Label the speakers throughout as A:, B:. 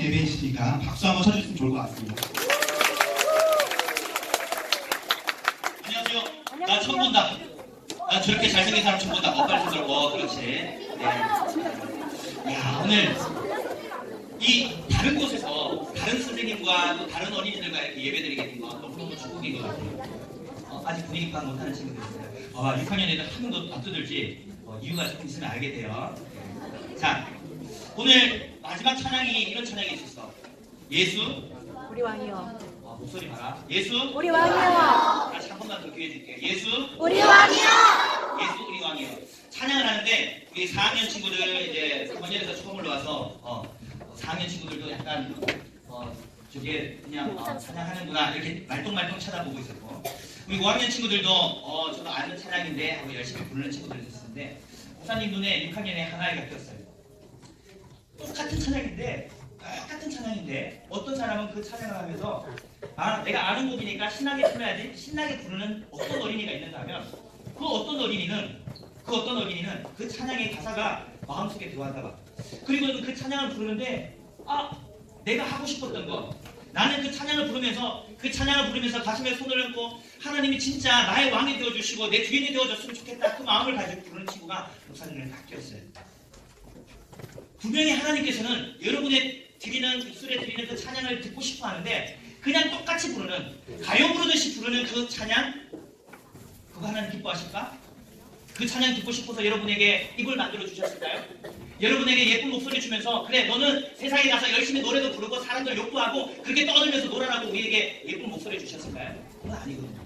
A: 예배이시니까 박수 한번 쳐주시면 좋을 것 같습니다.
B: 안녕하세요. 나 처음 본다. 나 저렇게 잘생긴 사람 처음 본다. 엇갈 손 들고 그렇지. 네. 야 오늘 이 다른 곳에서 다른 선생님과 또 다른 어린이들과 이렇게 예배드리게 된 건 너무너무 축복인 것 같아요. 어, 아직 분위기 파악 못하는 친구들 있어요. 어, 6학년 애들 한 명도 안 떠들지 어, 이유가 조금 있으면 알게 돼요. 자 오늘 마지막 찬양이 이런 찬양이 있었어. 예수
C: 우리 왕이여.
B: 어, 목소리 봐라. 예수
C: 우리 왕이여.
B: 다시 한 번만 더 기회 줄게. 예수
C: 우리 왕이여.
B: 예수 우리 왕이요. 찬양을 하는데 우리 4학년 친구들 이제 번열에서 처음 올라와서 어, 4학년 친구들도 약간 어, 저게 그냥 어, 찬양하는구나 이렇게 말똥말똥 쳐다보고 있었고 우리 5학년 친구들도 어, 저도 아는 찬양인데 하고 열심히 부르는 친구들이 있었는데 목사님 눈에 6학년에 하나이가 꼈어요. 똑같은 찬양인데 똑같은 찬양인데 어떤 사람은 그 찬양을 하면서 아 내가 아는 곡이니까 신나게 불러야지 신나게 부르는 어떤 어린이가 있는가 하면 그 어떤 어린이는 그 어떤 어린이는 그 찬양의 가사가 마음속에 들어왔나 봐. 그리고 그 찬양을 부르는데 아 내가 하고 싶었던 거. 나는 그 찬양을 부르면서 그 찬양을 부르면서 가슴에 손을 얹고 하나님이 진짜 나의 왕이 되어주시고 내 주인이 되어줬으면 좋겠다. 그 마음을 가지고 부르는 친구가 목사님을 바뀌었어요 분명히 하나님께서는 여러분의 드리는 입술에 드리는 그 찬양을 듣고 싶어 하는데 그냥 똑같이 부르는 가요 부르듯이 부르는 그 찬양 그거 하나님 기뻐하실까? 그 찬양 듣고 싶어서 여러분에게 입을 만들어 주셨을까요? 여러분에게 예쁜 목소리 주면서 그래 너는 세상에 가서 열심히 노래도 부르고 사람들 욕도 하고 그렇게 떠들면서 놀아라고 우리에게 예쁜 목소리 주셨을까요? 그건 아니거든요.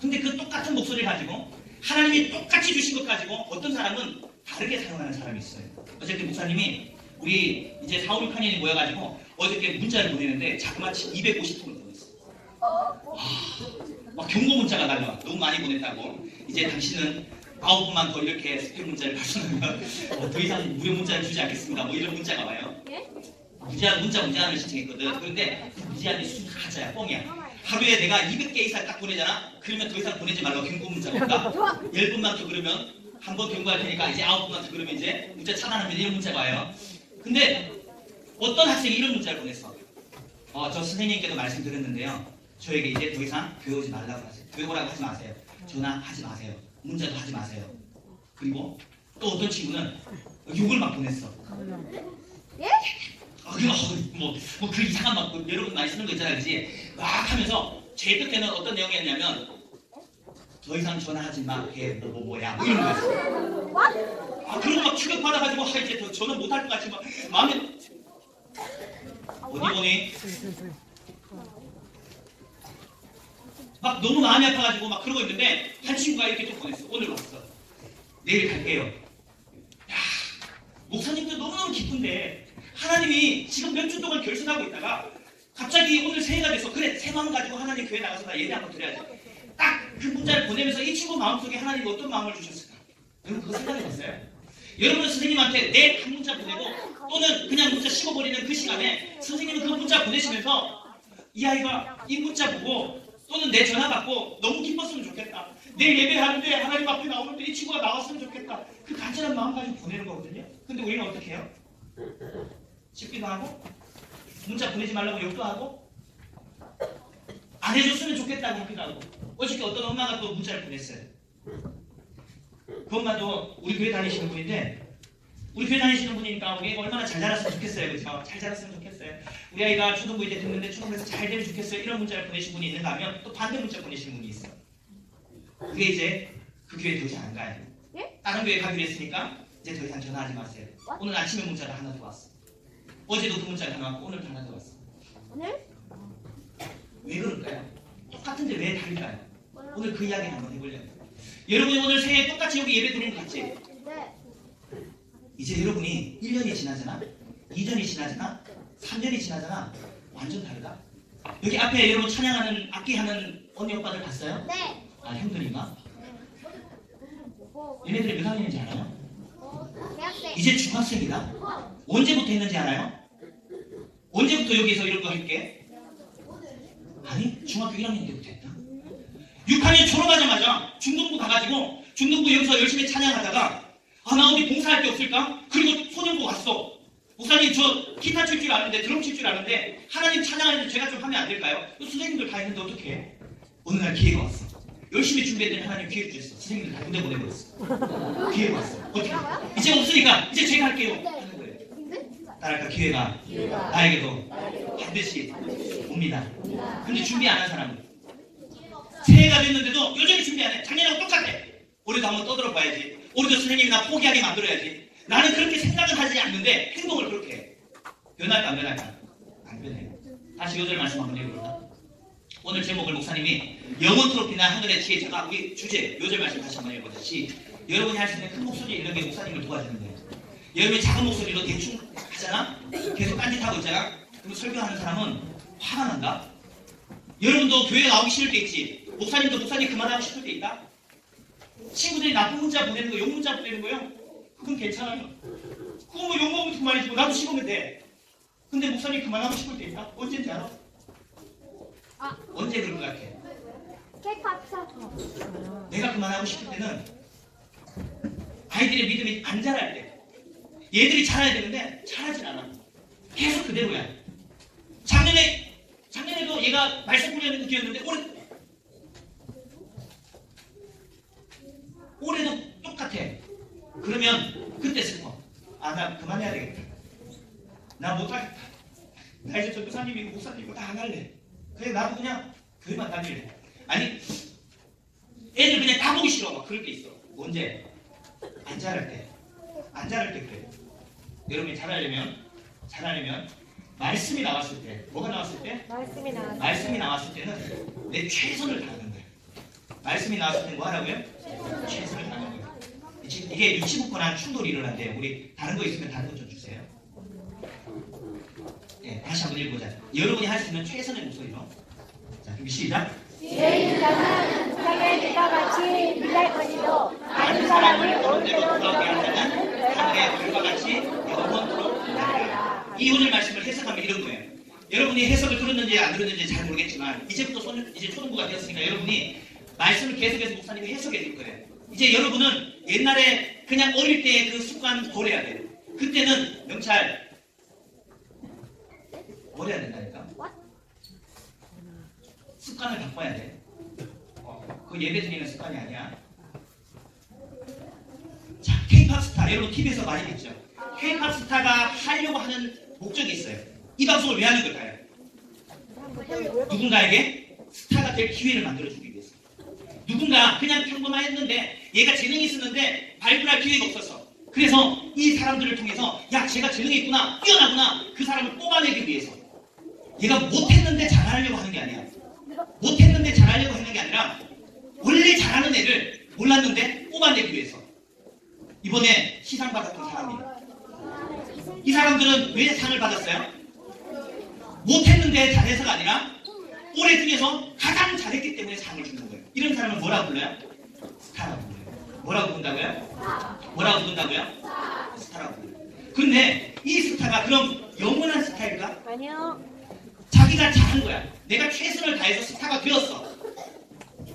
B: 근데 그 똑같은 목소리를 가지고 하나님이 똑같이 주신 것 가지고 어떤 사람은 다르게 사용하는 사람이 있어요. 어저께 목사님이 우리 이제 4, 5, 6학년이 모여가지고 어저께 문자를 보내는데 자그마치 250통을 보냈어요. 막 경고 문자가 날라와. 너무 많이 보냈다고. 이제 당신은 아홉 번만 더 이렇게 스팸 문자를 발송하면 어, 더 이상 무료 문자를 주지 않겠습니다. 뭐 이런 문자가 와요. 무제한 문자 무제한을 신청했거든. 그런데 그 무제한이 순 가짜야, 뻥이야. 하루에 내가 200개 이상 딱 보내잖아. 그러면 더 이상 보내지 말라고 경고 문자가 온다. 10번만 더 그러면 한 번 경고할 테니까 이제 아홉 번만 더 그러면 이제 문자 차단하면 이런 문자가 와요. 근데 어떤 학생이 이런 문자를 보냈어. 어, 저 선생님께도 말씀드렸는데요. 저에게 이제 더 이상 교회 오지 말라고 하세요. 교회 오라고 하지 마세요. 전화하지 마세요. 문자도 하지 마세요. 그리고 또 어떤 친구는 욕을 막 보냈어. 아, 그거 뭐, 뭐 그 이상한 막그 여러분 많이 쓰는 거 있잖아요, 그지? 막 하면서 제일 끝에는 어떤 내용이었냐면 더 이상 전화하지 마, 걔뭐뭐 뭐야, 뭐 이런 거였어. 아, 그런 거막 충격받아가지고 아 이제 더 전화 못할 것 같이 막 마음에 어디 보니? 막 너무 마음이 아파가지고 막 그러고 있는데 한 친구가 이렇게 또 보냈어. 오늘 왔어. 내일 갈게요. 야, 목사님도 너무너무 기쁜데 하나님이 지금 몇 주 동안 결심하고 있다가 갑자기 오늘 새해가 돼서 그래 새 마음 가지고 하나님 교회 나가서 나 예배 한번 드려야지. 딱 그 문자를 보내면서 이 친구 마음속에 하나님이 어떤 마음을 주셨을까? 여러분 그거 생각해 봤어요? 여러분은 선생님한테 내 한 문자 보내고 또는 그냥 문자 씹어버리는 그 시간에 선생님은 그 문자 보내시면서 이 아이가 이 문자 보고 또는 내 전화 받고 너무 기뻤으면 좋겠다. 내일 예배하는데 하나님 앞에 나오는데 이 친구가 나왔으면 좋겠다. 그 간절한 마음 가지고 보내는 거거든요. 근데 우리는 어떻게 해요? 씹기도 하고 문자 보내지 말라고 욕도 하고 안 해줬으면 좋겠다고 하기도 하고 어저께 어떤 엄마가 또 문자를 보냈어요. 그 엄마도 우리 교회 다니시는 분인데 우리 교회 다니시는 분이니까 우리 얼마나 잘 자랐으면 좋겠어요. 그죠? 잘 자랐으면 좋겠어요. 우리 아이가 초등부 이제 됐는데 초등부에서 잘 되면 좋겠어요. 이런 문자를 보내신 분이 있는가 하면 또 반대 문자 보내신 분이 있어. 그게 이제 그 교회 더 이상 안 가요.
C: 예?
B: 다른 교회 가기로 했으니까 이제 더 이상 전화하지 마세요. 오늘 아침에 문자가 하나 더 왔어. 어제도 그 문자가 하나 왔고 오늘도 하나 더 왔어.
C: 오늘?
B: 왜 그럴까요? 똑같은데 왜 다를까요? 오늘 그 이야기 한번 해보려고. 여러분이 오늘 새해 똑같이 여기 예배 드리는 거 같지?
C: 네.
B: 이제 여러분이 1년이 지나잖아? 2년이 지나잖아? 3년이 지나잖아? 완전 다르다. 여기 앞에 여러분 찬양하는 악기하는 언니 오빠들 봤어요?
C: 네.
B: 아 형들인가? 얘네들이 몇 학년인지 알아요?
C: 대학생.
B: 이제 중학생이다. 언제부터 했는지 알아요? 언제부터 여기서 이런 거 할게? 아니 중학교 1학년 때부터 했다. 6학년 졸업하자마자 중등부 가가지고 중등부 여기서 열심히 찬양하다가 아 나 어디 봉사할 게 없을까? 그리고 소년부 왔어. 목사님 저 기타 칠 줄 아는데 드럼 칠 줄 아는데 하나님 찬양하는데 제가 좀 하면 안 될까요? 또 선생님들 다 있는데 어떻게 해? 어느 날 기회가 왔어. 열심히 준비했더니 하나님 기회 주셨어. 선생님들 다 군대 보내버렸어. 기회가 왔어. 어떻게? 이제 없으니까 이제 제가 할게요. 하는 거예요. 따라까 기회가 나에게도 반드시 옵니다. 근데 준비 안 한 사람은 새해가 됐는데도 여전히 준비 안 해. 작년하고 똑같아. 올해도 한번 떠들어 봐야지. 올해도 선생님이 나 포기하게 만들어야지. 나는 그렇게 생각은 하지 않는데 행동을 그렇게 해. 변할까 안 변할까? 안 변해. 다시 요절 말씀 한번 읽어볼까? 오늘 제목을 목사님이 영원 트로피나 하늘의 지혜 제가 우리 주제 요절 말씀 다시 한번. 시 여러분이 할 수 있는 큰 목소리 이런 게 목사님을 도와주는 거예요. 여러분이 작은 목소리로 대충 하잖아? 계속 딴짓하고 있잖아? 그럼 설교하는 사람은 화가 난다? 여러분도 교회 나오기 싫을 때 있지? 목사님도 목사님 그만하고 싶을 때 있다? 친구들이 나쁜 문자 보내는 거, 욕 문자 보내는 거요? 그건 괜찮아요. 그거 뭐 욕먹으면 그만이지 뭐 나도 씹으면 돼. 근데 목사님 그만하고 싶을 때 있다? 언제인지 알아?
C: 아.
B: 언제 그럴 것 같아? 내가 그만하고 싶을 때는 아이들의 믿음이 안 자랄 때 얘들이 자라야 되는데 자라진 않아 계속 그대로야 작년에 작년에도 얘가 말썽 부리는 거 기억는데 올해 올해도 똑같아 그러면 그때 슬퍼 아 나 그만해야 되겠다 나 못하겠다 나 이제 전도사님이고 목사님이고 다 안 할래 그래 나도 그냥 교회만 다닐래 아니 애들 그냥 다 보기 싫어 막 그럴 때 있어 언제? 안 자랄 때. 안 자랄 때 그래. 여러분이 자라려면 자라려면 말씀이 나왔을 때 뭐가 나왔을 때?
C: 말씀이 나.
B: 말씀이 나왔을 때는 내 최선을 다하는 거야. 말씀이 나왔을 때 뭐 하라고요? 최선을 이게 눈치 붙거나 충돌이 일어난대. 우리 다른 거 있으면 다른 거 좀 주세요. 네, 다시 한번 읽어보자. 여러분이 할 수 있는 최선의 목소리로. 자, 그럼 시작.
C: 제인자는 북한의 빛과 같이 빛날 것이도
B: 많은 사람을 오른대로 돌아오게 한다는 하늘의 별과 같이 영원토록 빛나리라. 이 오늘 말씀을 해석하면 이런 거예요. 여러분이 해석을 들었는지 안 들었는지 잘 모르겠지만 이제부터 손, 이제 초등부가 되었으니까 여러분이 말씀을 계속해서 목사님이 해석해 줄 거예요. 이제 여러분은 옛날에 그냥 어릴 때의 그 습관 버려야 돼요. 그때는 명찰 버려야 된다니까. 습관을 바꿔야 돼. 어, 그 예배 드리는 습관이 아니야. 자, K-팝 스타 여러분 TV에서 많이 봤죠. K-팝 스타가 하려고 하는 목적이 있어요. 이 방송을 왜 하는 걸까요? 누군가에게 스타가 될 기회를 만들어주기. 누군가 그냥 평범했는데 얘가 재능이 있었는데 발굴할 기회가 없었어. 그래서 이 사람들을 통해서 야 제가 재능이 있구나 뛰어나구나 그 사람을 뽑아내기 위해서. 얘가 못했는데 잘하려고 하는 게 아니야. 못했는데 잘하려고 하는 게 아니라 원래 잘하는 애를 몰랐는데 뽑아내기 위해서. 이번에 시상 받았던 사람이 이 사람들은 왜 상을 받았어요? 못했는데 잘해서가 아니라 올해 중에서 가장 잘했기 때문에 상을 주는 거예요. 이런 사람을 뭐라고 불러요? 스타라고 불러요. 뭐라고 부른다고요? 뭐라고 부른다고요? 스타라고 불러요. 근데 이 스타가 그럼 영원한 스타일까?
C: 아니요.
B: 자기가 잘한 거야. 내가 최선을 다해서 스타가 되었어.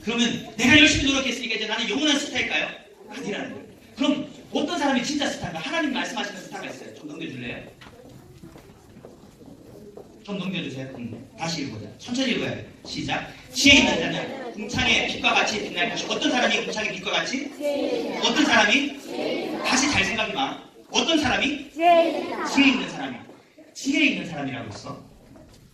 B: 그러면 내가 열심히 노력했으니까 이제 나는 영원한 스타일까요? 아니라는 거예요. 그럼 어떤 사람이 진짜 스타인가? 하나님 말씀하시는 스타가 있어요. 좀 넘겨줄래요? 좀 넘겨주세요. 음, 다시 읽어보자. 천천히 읽어야 돼. 시작. 지혜 있는 자는 궁창의 빛과 같이 빛날 것이 어떤 사람이 궁창의 빛과 같이? 어떤 사람이? 다시 잘 생각해봐. 어떤 사람이? 지혜 있는 사람이. 지혜 있는 사람이라고 했어.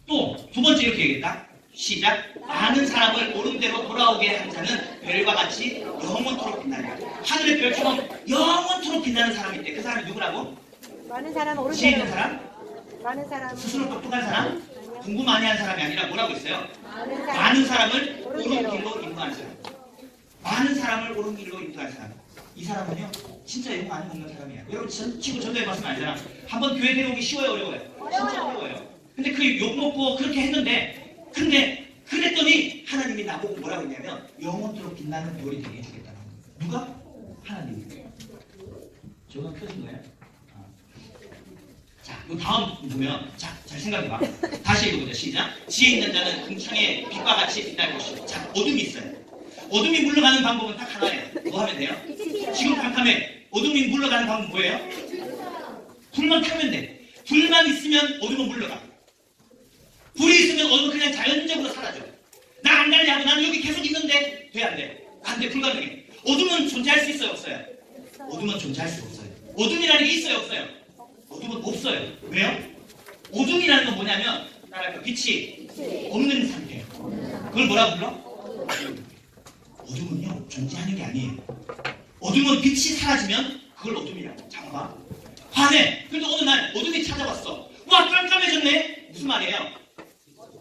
B: 또 두 번째 이렇게 얘기했다. 시작. 많은 사람을 옳은 대로 돌아오게 한 자는 별과 같이 영원토록 빛나리라. 하늘의 별처럼 영원토록 빛나는 사람이 있대. 그 사람이 누구라고?
C: 많은 사람
B: 지혜 있는. 사람?
C: 많은 사람.
B: 스스로 똑똑한 사람? 공부 많이 한 사람이 아니라 뭐라고 했어요?
C: 많은 사람.
B: 많은 사람을 옳은 길로 인도한 사람. 많은 사람을 옳은 길로 인도한 사람. 이 사람은요, 진짜 욕 많이 먹는 사람이야. 여러분, 전, 친구 전도해 봤으면 알잖아. 한번 교회 데려오기 쉬워요, 어려워요? 진짜 어려워요. 근데 그 욕 먹고 그렇게 했는데, 근데 그랬더니 하나님이 나보고 뭐라고 했냐면 영원토록 빛나는 별이 되게 해주겠다는 거예요. 누가? 하나님이. 저건 켜진 거예요? 요 다음 보면, 자, 잘 생각해봐. 다시 읽어보자. 시작. 지혜 있는 자는 궁창의 빛과 같이 빛날 것이고. 자, 어둠이 있어요. 어둠이 물러가는 방법은 딱 하나예요. 뭐 하면 돼요? 지금 깜깜해. 어둠이 물러가는 방법 뭐예요? 불만 켜면 돼. 불만 있으면 어둠은 물러가. 불이 있으면 어둠은 그냥 자연적으로 사라져. 나안 갈래 하고 나는 여기 계속 있는데 돼 안 돼? 안 돼. 불가능해. 어둠은 존재할 수 있어요 없어요? 어둠은 존재할 수 없어요. 어둠이라는 게 있어요 없어요? 어둠은 없어요. 왜요? 어둠이라는 건 뭐냐면 따라할까 빛이 없는 상태. 그걸 뭐라 불러? 어둠은요 존재하는 게 아니에요. 어둠은 빛이 사라지면 그걸 어둠이라고. 잠깐만. 화내. 근데 어느 날 어둠이 찾아왔어. 와 깜깜해졌네. 무슨 말이에요?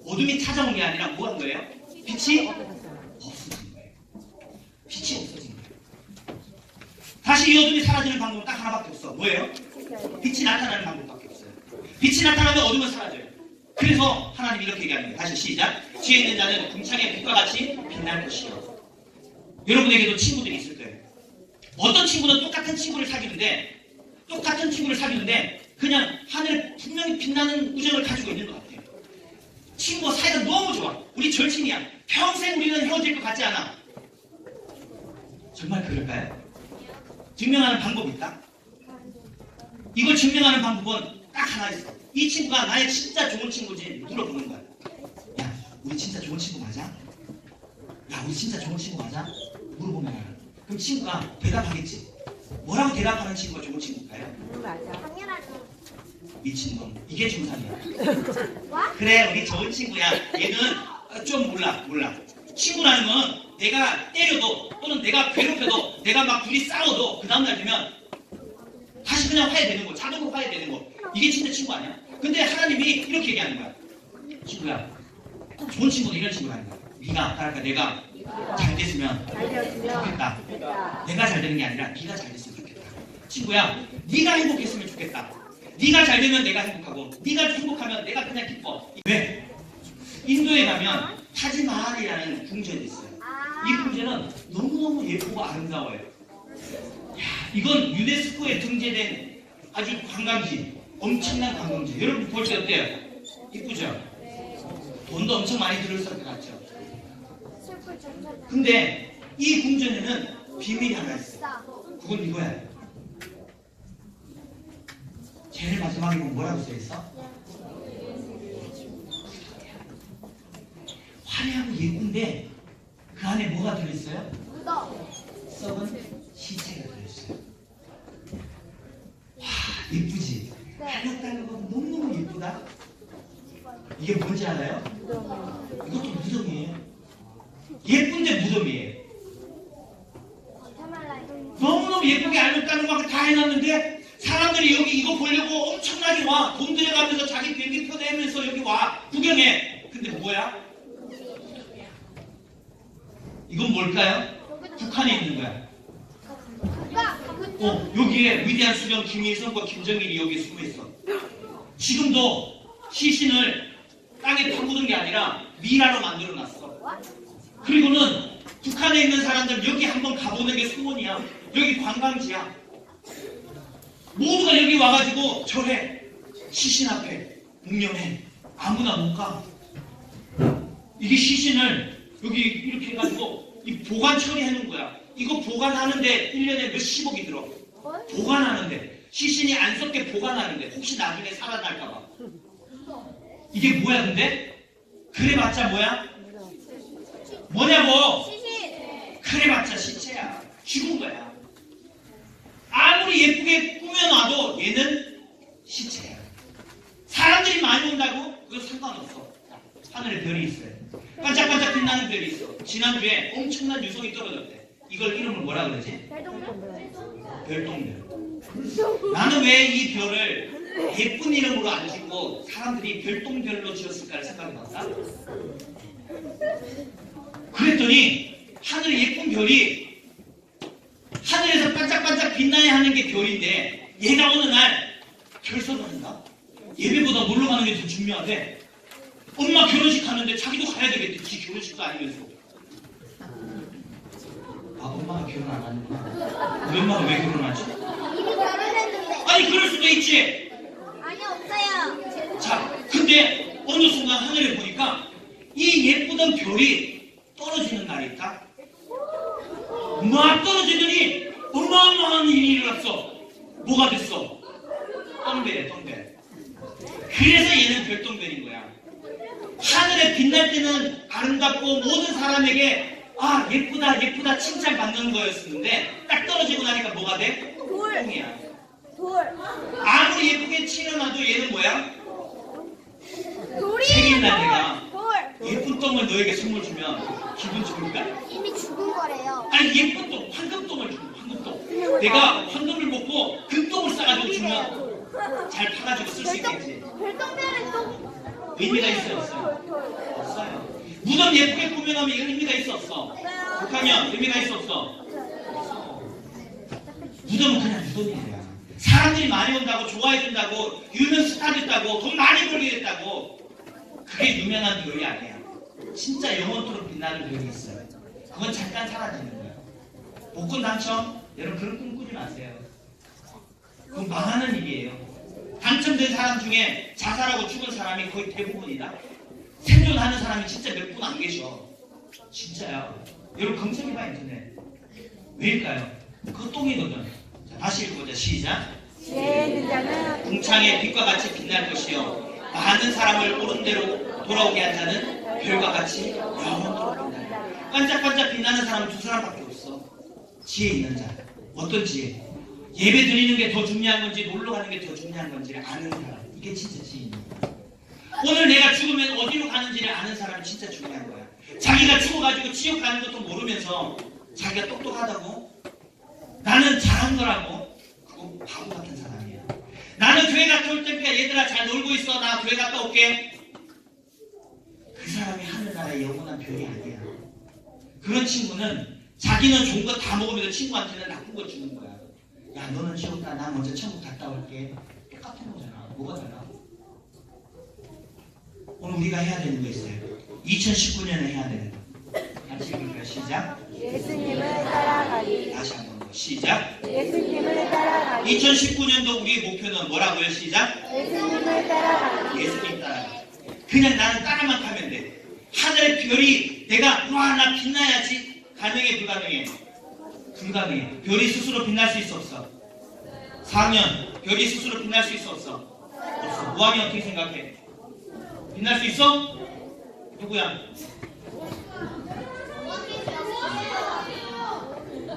B: 어둠이 찾아온 게 아니라 뭐 한 거예요? 빛이 없어진 거예요. 빛이 없어진 거예요. 다시 이 어둠이 사라지는 방법은 딱 하나밖에 없어. 뭐예요? 빛이 나타나는 방법밖에 없어요. 빛이 나타나면 어둠은 사라져요. 그래서 하나님 이렇게 거예요. 다시 시작. 지혜 있는 자는 궁창의 빛과 같이 빛날 것이요. 여러분에게도 친구들이 있을 거예요. 어떤 친구는 똑같은 친구를 사귀는데 똑같은 친구를 사귀는데 그냥 하늘에 분명히 빛나는 우정을 가지고 있는 것 같아요. 친구와 사이가 너무 좋아. 우리 절친이야. 평생 우리는 헤어질 것 같지 않아. 정말 그럴까요? 증명하는 방법이 있다. 이걸 증명하는 방법은 딱 하나 있어. 이 친구가 나의 진짜 좋은 친구지 물어보는 거야. 야, 우리 진짜 좋은 친구 맞아? 야, 우리 진짜 좋은 친구 맞아? 물어보면. 그럼 친구가 대답하겠지. 뭐라고 대답하는 친구가 좋은 친구일까요?
C: 당연하죠.
B: 이 친구는 이게 중상이야. 그래, 우리 좋은 친구야. 얘는 어, 좀 몰라, 몰라. 친구라는 건 내가 때려도 또는 내가 괴롭혀도 내가 막 둘이 싸워도 그 다음날 되면 다시 그냥 화해되는 거, 자동으로 화해되는 거. 이게 진짜 친구 아니야? 근데 하나님이 이렇게 얘기하는 거야. 친구야, 좋은 친구는 이런 친구라는 거야. 네가, 그러니까 내가 잘 됐으면 좋겠다. 내가 잘 되는 게 아니라 네가 잘 됐으면 좋겠다. 친구야, 네가 행복했으면 좋겠다. 네가 잘 되면 내가 행복하고, 네가 행복하면 내가 그냥 기뻐. 왜? 인도에 가면 타지마할이라는 궁전이 있어요. 이 궁전은 너무너무 예쁘고 아름다워요. 야, 이건 유네스코에 등재된 아주 관광지, 엄청난 관광지. 여러분 볼 때 어때요? 이쁘죠? 돈도 엄청 많이 들을 것 같죠? 근데 이 궁전에는 비밀이 하나 있어.
C: 싸.
B: 그건 이거야. 제일 마지막에 뭐라고 써 있어? 화려하고 예쁜데 그 안에 뭐가 들어있어요? 썩은 시체가 들어있어요. 와 예쁘지? 하얗다는 건 너무너무 예쁘다. 이게 뭔지 알아요? 이것도 무덤이에요. 예쁜데 무덤이에요. 너무너무 예쁘게 알렸다는 막다 해놨는데 사람들이 여기 이거 보려고 엄청나게 와. 돈 들여가면서 자기 비행기 표 내면서 여기 와. 구경해. 근데 뭐야? 이건 뭘까요? 북한에 있는 거야. 어, 여기에 위대한 수령 김일성과 김정일이 여기 숨어 있어. 지금도 시신을 땅에 파묻은 게 아니라 미라로 만들어 놨어. 그리고는 북한에 있는 사람들 여기 한번 가보는 게 소원이야. 여기 관광지야. 모두가 여기 와가지고 절해. 시신 앞에 묵념해. 아무나 못 가. 이게 시신을 여기 이렇게 해가지고 이 보관 처리해 놓은 거야. 이거 보관하는데 1년에 몇십억이 들어.
C: 뭘?
B: 보관하는데 시신이 안 썩게 보관하는데 혹시 나중에 살아날까봐. 이게 뭐야 근데? 그래봤자 뭐야? 뭐냐고? 그래봤자 시체야. 죽은 거야. 아무리 예쁘게 꾸며놔도 얘는 시체야. 사람들이 많이 온다고? 그거 상관없어. 하늘에 별이 있어요. 반짝반짝 빛나는 별이 있어. 지난주에 엄청난 유성이 떨어졌대. 이걸 이름을 뭐라 그러지?
C: 별동물?
B: 별똥별. 나는 왜 이 별을 예쁜 이름으로 안 짓고 사람들이 별똥별로 지었을까를 생각해봤다. 그랬더니 하늘에 예쁜 별이 하늘에서 반짝반짝 빛나야 하는 게 별인데 얘가 어느 날 결선한다. 예배보다 놀러 가는 게 더 중요하대. 엄마 결혼식 하는데 자기도 가야 되겠대. 지 결혼식도 아니면서. 아 엄마가 결혼 안 하는구나. 우리 엄마가 왜 결혼하지?
C: 이미 결혼했는데.
B: 아니 그럴 수도 있지.
C: 아니 없어요.
B: 자, 근데 어느 순간 하늘에 보니까 이 예쁘던 별이 떨어지는 날이 있다. 막 떨어지더니 어마어마한 일이 일어났어. 뭐가 됐어? 똥배야, 똥배. 그래서 얘는 별똥별인 거야. 하늘에 빛날 때는 아름답고 모든 사람에게 아 예쁘다 예쁘다 칭찬 받는 거였었는데 딱 떨어지고 나니까 뭐가 돼?
C: 돌.
B: 똥이야.
C: 돌.
B: 아무리 예쁘게 칠해놔도 얘는 뭐야?
C: 돌이.
B: 책임난 내가
C: 돌.
B: 예쁜 똥을 너에게 선물 주면 기분 좋을까?
C: 이미 죽은 거래요.
B: 아니 예쁜 똥, 황금 똥을 주고 황금 똥. 내가 황금을 먹고 금 똥을 싸가지고 주면 잘 파가지고 쓸 수 있겠지.
C: 별똥별은 또
B: 의미가 있어요, 없어요? 없어요. 무덤 예쁘게 꾸며놓으면 이건 의미가 있어 없어? 북하면 의미가 있어 없어? 무덤은 그냥 무덤이에요. 사람들이 많이 온다고 좋아해준다고 유명 스타 됐다고 돈 많이 벌게 됐다고 그게 유명한 별이 아니야. 진짜 영원토록 빛나는 별이 있어요. 그건 잠깐 사라지는 거예요. 복권 당첨? 여러분 그런 꿈 꾸지 마세요. 그건 망하는 일이에요. 당첨된 사람 중에 자살하고 죽은 사람이 거의 대부분이다. 생존하는 사람이 진짜 몇 분 안 계셔. 진짜야. 여러분 검색해봐 인터넷. 왜일까요? 그거 똥이거든. 자, 다시 읽어보자. 시작. 궁창의 빛과 같이 빛날 것이요. 많은 사람을 옳은 대로 돌아오게 한 자는 별과 같이 영원토록 빛난다. 반짝반짝 빛나는 사람은 두 사람밖에 없어. 지혜 있는 자. 어떤 지혜? 예배 드리는 게 더 중요한 건지 놀러 가는 게 더 중요한 건지 아는 사람. 이게 진짜 지혜입니다. 오늘 내가 죽으면 어디로 가는지를 아는 사람이 진짜 중요한 거야. 자기가 죽어가지고 지옥 가는 것도 모르면서 자기가 똑똑하다고 나는 잘한 거라고 그거 바보 같은 사람이야. 나는 교회 갔다 올 테니까 얘들아 잘 놀고 있어. 나 교회 갔다 올게. 그 사람이 하늘나라의 영원한 별이 아니야. 그런 친구는 자기는 좋은 거 다 먹으면서 친구한테는 나쁜 거 주는 거야. 야 너는 지옥 가. 나 먼저 천국 갔다 올게. 똑같은 거잖아. 뭐가 달라? 오늘 우리가 해야 되는 거 있어요. 2019년에 해야 되는 거. 같이 읽을까요? 시작.
C: 예수님을 따라가기.
B: 다시 한번 더. 시작.
C: 예수님을 따라가기.
B: 2019년도 우리의 목표는 뭐라고요? 시작.
C: 예수님을 따라가기.
B: 예수님 따라. 그냥 나는 따라만 가면 돼. 하늘의 별이 내가 와나 빛나야지. 가능해 불가능해? 불가능해. 별이 스스로 빛날 수 있어 없어? 4학년 별이 스스로 빛날 수 있어 없어? 없어. 5학년 어떻게 생각해? 빛날 수 있어? 누구야?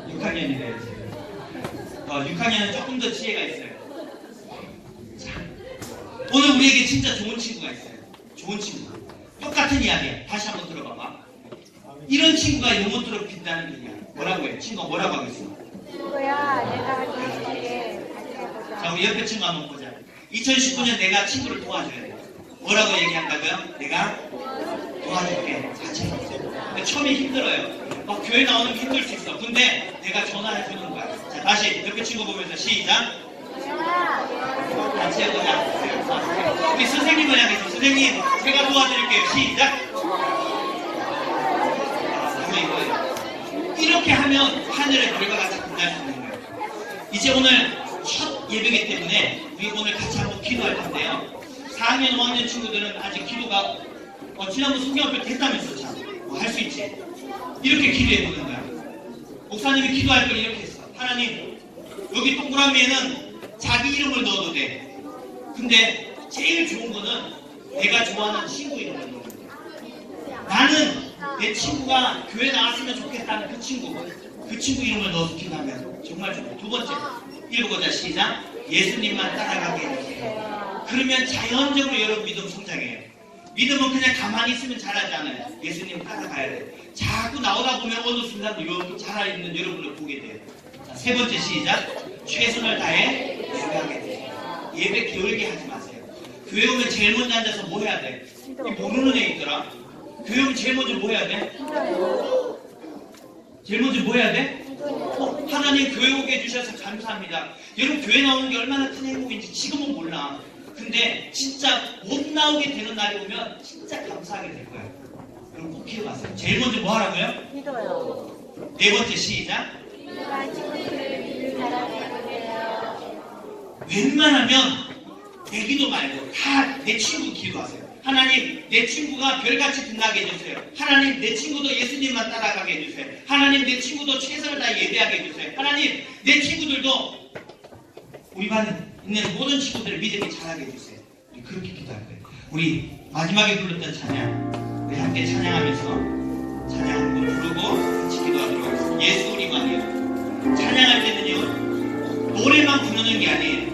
B: 6학년이래요 지금. 어, 6학년은 조금 더 지혜가 있어요. 자, 오늘 우리에게 진짜 좋은 친구가 있어요. 좋은 친구. 똑같은 이야기야. 다시 한번 들어봐봐. 이런 친구가 영원토록 빛나는 분이야. 뭐라고 해? 친구가 뭐라고 하겠어?
C: 친구야, 내가 해줄게. 같이
B: 자. 우리 옆에 친구 한번 보자. 2019년 내가 친구를 도와줘야 돼. 뭐라고 얘기한다고요? 내가 도와줄게. 해보자. 근데 처음에 힘들어요. 막 교회 나오는 게 힘들 수 있어. 근데 내가 전화해 주는 거야. 자, 다시 옆에 친구 보면서 시작. 같이 해보자. 우리 선생님을 향해서 선생님 제가 도와드릴게요. 시작. 이렇게 하면 하늘의 별과 같이 빛날 수 있는 거예요. 이제 오늘 첫 예배기 때문에 우리 오늘 같이 한번 기도할 텐데요. 4학년, 5학년 친구들은 아직 기도가 어, 지난번 성경학교 됐다면서 참. 뭐 할 수 있지. 이렇게 기도해 보는 거야. 목사님이 기도할 걸 이렇게 했어. 하나님, 여기 동그라미에는 자기 이름을 넣어도 돼. 근데 제일 좋은 거는 내가 좋아하는 친구 이름을 넣는 거야. 나는 내 친구가 교회 나왔으면 좋겠다는 그 친구, 그 친구 이름을 넣어서 기도하면 정말 좋고. 두 번째, 읽어보자. 시작. 예수님만 따라가게 해주세요. 그러면 자연적으로 여러분 믿음 성장해요. 믿음은 그냥 가만히 있으면 잘하지 않아요. 예수님 따라가야 돼. 자꾸 나오다 보면 어느 순간 여러분 잘하는 여러분을 보게 돼요. 자, 세 번째 시작. 최선을 다해 예배하게 돼요. 예배 게을게 하지 마세요. 교회 오면 제일 먼저 앉아서 뭐 해야 돼? 이 모르는 애 있더라. 교회 오면 제일 먼저 뭐 해야 돼? 제일 먼저 뭐 해야 돼? 어, 하나님 교회 오게 해주셔서 감사합니다. 여러분 교회 나오는 게 얼마나 큰 행복인지 지금은 몰라. 근데 진짜 못 나오게 되는 날이 오면 진짜 감사하게 될 거야. 여러분 꼭 기억하세요. 제일 먼저 뭐 하라고요?
C: 기도요.
B: 네 번째 시작. 웬만하면 내 기도 말고 다 내 친구 기도하세요. 하나님, 내 친구가 별같이 빛나게 해주세요. 하나님, 내 친구도 예수님만 따라가게 해주세요. 하나님, 내 친구도 최선을 다해 예배하게 해주세요. 하나님, 내 친구들도 우리 반 은혜는 모든 친구들을 믿음이 자라게 해주세요. 우리 그렇게 기도할 거예요. 우리 마지막에 불렀던 찬양, 우리 함께 찬양하면서 찬양하는 걸 부르고 같이 기도하도록 하겠습니다. 예수 우리만이요. 찬양할 때는요, 노래만 부르는 게 아니에요.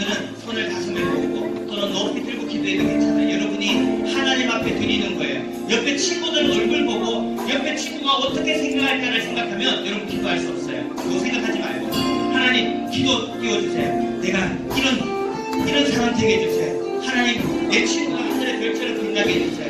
B: 분들은 손을 가슴에 모으고 또는 높이 들고 기도해도 괜찮아요. 여러분이 하나님 앞에 드리는 거예요. 옆에 친구들 얼굴 보고 옆에 친구가 어떻게 생각할까를 생각하면 여러분 기도할 수 없어요. 그거 생각하지 말고 하나님 기도 띄워주세요. 내가 이런 이런 사람 되게 해주세요. 하나님 내 친구가 하늘의 별처럼 빛나게 해주세요.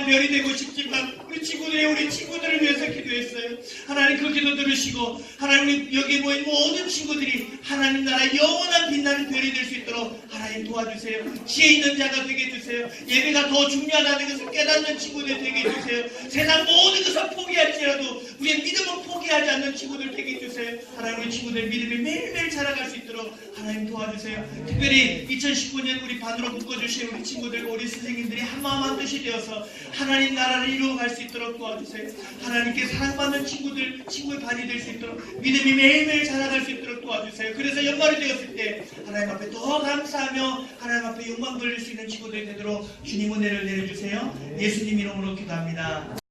B: 대한 별이 되고 싶지만 우리 친구들이 우리 친구들을 위해서 기도했어요. 하나님 그 기도 들으시고 하나님 여기 모인 모든 친구들이 하나님 나라 영원한 빛나는 별이 될 수 있도록 하나님 도와주세요. 지혜 있는 자가 되게 해주세요. 예배가 더 중요하다는 것을 깨닫는 친구들 되게 해주세요. 세상 모든 것을 포기할지라도 우리의 믿음을 포기하지 않는 친구들 되게 와주세요. 하나님 우리 친구들 믿음이 매일매일 자라갈 수 있도록 하나님 도와주세요. 특별히 2019년 우리 반으로 묶어주신 우리 친구들, 우리 선생님들이 한마음 한뜻이 되어서 하나님 나라를 이루어갈 수 있도록 도와주세요. 하나님께 사랑받는 친구들, 친구의 반이 될 수 있도록 믿음이 매일매일 자라갈 수 있도록 도와주세요. 그래서 연말이 되었을 때 하나님 앞에 더 감사하며 하나님 앞에 영광 돌릴 수 있는 친구들이 되도록 주님 은혜를 내려주세요. 예수님 이름으로 기도합니다.